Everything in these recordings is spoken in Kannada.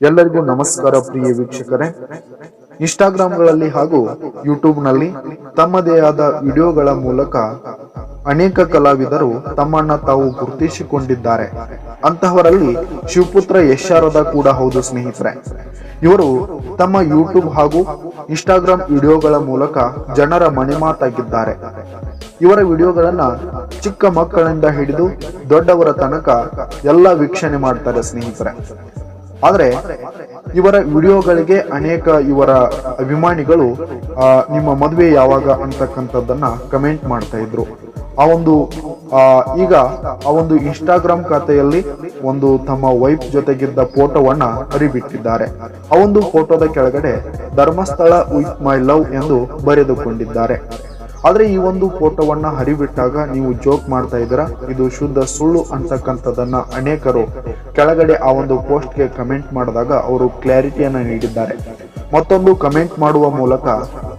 ಎಲ್ಲರಿಗೂ ನಮಸ್ಕಾರ ಪ್ರಿಯ ವೀಕ್ಷಕರೇ. ಇನ್ಸ್ಟಾಗ್ರಾಂಗಳಲ್ಲಿ ಹಾಗೂ ಯೂಟ್ಯೂಬ್ನಲ್ಲಿ ತಮ್ಮದೇ ಆದ ವಿಡಿಯೋಗಳ ಮೂಲಕ ಅನೇಕ ಕಲಾವಿದರು ತಮ್ಮನ್ನ ತಾವು ಗುರುತಿಸಿಕೊಂಡಿದ್ದಾರೆ. ಅಂತಹವರಲ್ಲಿ ಶಿವಪುತ್ರ ಯಶಾರದ ಕೂಡ ಹೌದು ಸ್ನೇಹಿತರೆ. ಇವರು ತಮ್ಮ ಯೂಟ್ಯೂಬ್ ಹಾಗೂ ಇನ್ಸ್ಟಾಗ್ರಾಮ್ ವಿಡಿಯೋಗಳ ಮೂಲಕ ಜನರ ಮನೆಮಾತಾಗಿದ್ದಾರೆ ಇವರ ವಿಡಿಯೋಗಳನ್ನ ಚಿಕ್ಕ ಮಕ್ಕಳಿಂದ ಹಿಡಿದು ದೊಡ್ಡವರ ತನಕ ಎಲ್ಲ ವೀಕ್ಷಣೆ ಮಾಡ್ತಾರೆ ಸ್ನೇಹಿತರೆ. ಆದ್ರೆ ಇವರ ವಿಡಿಯೋಗಳಿಗೆ ಅನೇಕ ಇವರ ಅಭಿಮಾನಿಗಳು ನಿಮ್ಮ ಮದುವೆ ಯಾವಾಗ ಅಂತಕ್ಕಂಥದ್ದನ್ನ ಕಮೆಂಟ್ ಮಾಡ್ತಾ ಇದ್ರು. ಆ ಒಂದು ಈಗ ಆ ಒಂದು ಇನ್ಸ್ಟಾಗ್ರಾಮ್ ಖಾತೆಯಲ್ಲಿ ಒಂದು ತಮ್ಮ ವೈಫ್ ಜೊತೆಗಿದ್ದ ಫೋಟೋವನ್ನ ಹರಿಬಿಟ್ಟಿದ್ದಾರೆ. ಆ ಒಂದು ಫೋಟೋದ ಕೆಳಗಡೆ, ಧರ್ಮಸ್ಥಳ ವಿತ್ ಮೈ ಲವ್ ಎಂದು ಬರೆದುಕೊಂಡಿದ್ದಾರೆ. ಆದ್ರೆ ಈ ಒಂದು ಫೋಟೋವನ್ನ ಹರಿಬಿಟ್ಟಾಗ ನೀವು ಜೋಕ್ ಮಾಡ್ತಾ ಇದ್ದೀರಾ? ಇದು ಶುದ್ಧ ಸುಳ್ಳು ಅಂತಕ್ಕಂಥದ್ದನ್ನ ಅನೇಕರು ಕೆಳಗಡೆ ಆ ಒಂದು ಪೋಸ್ಟ್ಗೆ ಕಮೆಂಟ್ ಮಾಡಿದಾಗ ಅವರು ಕ್ಲಾರಿಟಿಯನ್ನ ನೀಡಿದ್ದಾರೆ. ಮತ್ತೊಂದು ಕಮೆಂಟ್ ಮಾಡುವ ಮೂಲಕ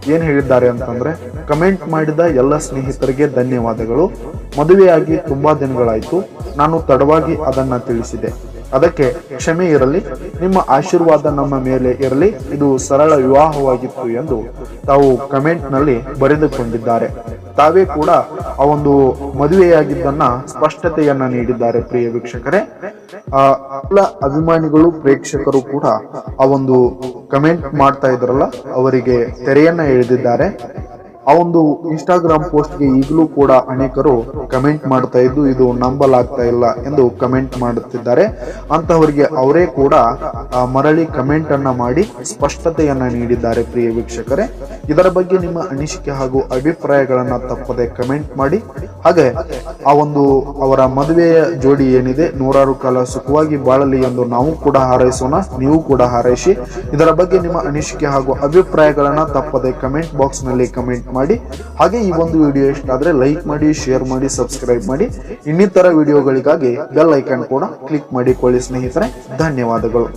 ಏನ್ ಹೇಳಿದ್ದಾರೆ ಅಂತಂದ್ರೆ, ಕಮೆಂಟ್ ಮಾಡಿದ ಎಲ್ಲ ಸ್ನೇಹಿತರಿಗೆ ಧನ್ಯವಾದಗಳು. ಮದುವೆಯಾಗಿ ತುಂಬಾ ದಿನಗಳಾಯ್ತು. ನಾನು ತಡವಾಗಿ ಅದನ್ನ ತಿಳಿಸಿದೆ. ಅದಕ್ಕೆ ಕ್ಷಮೆ ಇರಲಿ, ನಿಮ್ಮ ಆಶೀರ್ವಾದ ನಮ್ಮ ಮೇಲೆ ಇರಲಿ, ಇದು ಸರಳ ವಿವಾಹವಾಗಿತ್ತು ಎಂದು ತಾವು ಕಮೆಂಟ್ನಲ್ಲಿ ಬರೆದುಕೊಂಡಿದ್ದಾರೆ. ತಾವೇ ಕೂಡ ಆ ಒಂದು ಮದುವೆಯಾಗಿದ್ದನ್ನ ಸ್ಪಷ್ಟತೆಯನ್ನ ನೀಡಿದ್ದಾರೆ, ಪ್ರಿಯ ವೀಕ್ಷಕರೇ. ಆ, ಎಲ್ಲ ಅಭಿಮಾನಿಗಳು, ಪ್ರೇಕ್ಷಕರು ಕೂಡ ಆ ಒಂದು ಕಮೆಂಟ್ ಮಾಡ್ತಾ ಇದ್ರಲ್ಲ, ಅವರಿಗೆ ತೆರೆಯನ್ನ ಎಳೆದಿದ್ದಾರೆ. ಆ ಒಂದು ಇನ್ಸ್ಟಾಗ್ರಾಮ್ ಪೋಸ್ಟ್ಗೆ ಈಗಲೂ ಕೂಡ ಅನೇಕರು ಕಮೆಂಟ್ ಮಾಡ್ತಾ ಇದ್ದು, ಇದು ನಂಬಲಾಗ್ತಾ ಇಲ್ಲ ಎಂದು ಕಮೆಂಟ್ ಮಾಡುತ್ತಿದ್ದಾರೆ. ಅಂತಹವರಿಗೆ ಅವರೇ ಕೂಡ ಮರಳಿ ಕಮೆಂಟ್ ಅನ್ನ ಮಾಡಿ ಸ್ಪಷ್ಟತೆಯನ್ನ ನೀಡಿದ್ದಾರೆ ಪ್ರಿಯ ವೀಕ್ಷಕರೇ. ಇದರ ಬಗ್ಗೆ ನಿಮ್ಮ ಅನಿಸಿಕೆ ಹಾಗೂ ಅಭಿಪ್ರಾಯಗಳನ್ನ ತಪ್ಪದೆ ಕಮೆಂಟ್ ಮಾಡಿ. ಹಾಗೆ ಆ ಒಂದು ಅವರ ಮದುವೆಯ ಜೋಡಿ ಏನಿದೆ, ನೂರಾರು ಕಾಲ ಸುಖವಾಗಿ ಬಾಳಲಿ ಎಂದು ನಾವು ಕೂಡ ಹಾರೈಸೋಣ, ನೀವು ಕೂಡ ಹಾರೈಸಿ. ಇದರ ಬಗ್ಗೆ ನಿಮ್ಮ ಅನಿಸಿಕೆ ಹಾಗೂ ಅಭಿಪ್ರಾಯಗಳನ್ನು ತಪ್ಪದೆ ಕಮೆಂಟ್ ಬಾಕ್ಸ್ನಲ್ಲಿ ಕಮೆಂಟ್ ಮಾಡಿ. ಹಾಗೆ ಈ ಒಂದು ವಿಡಿಯೋ ಇಷ್ಟ ಲೈಕ್ ಮಾಡಿ, ಶೇರ್ ಮಾಡಿ, ಸಬ್ಸ್ಕ್ರೈಬ್ ಮಾಡಿ. ಇನ್ನಿತರ ವಿಡಿಯೋಗಳಿಗಾಗಿ ಬೆಲ್ ಐಕಾನ್ ಕೂಡ ಕ್ಲಿಕ್ ಮಾಡಿಕೊಳ್ಳಿ ಸ್ನೇಹಿತರೆ. ಧನ್ಯವಾದಗಳು.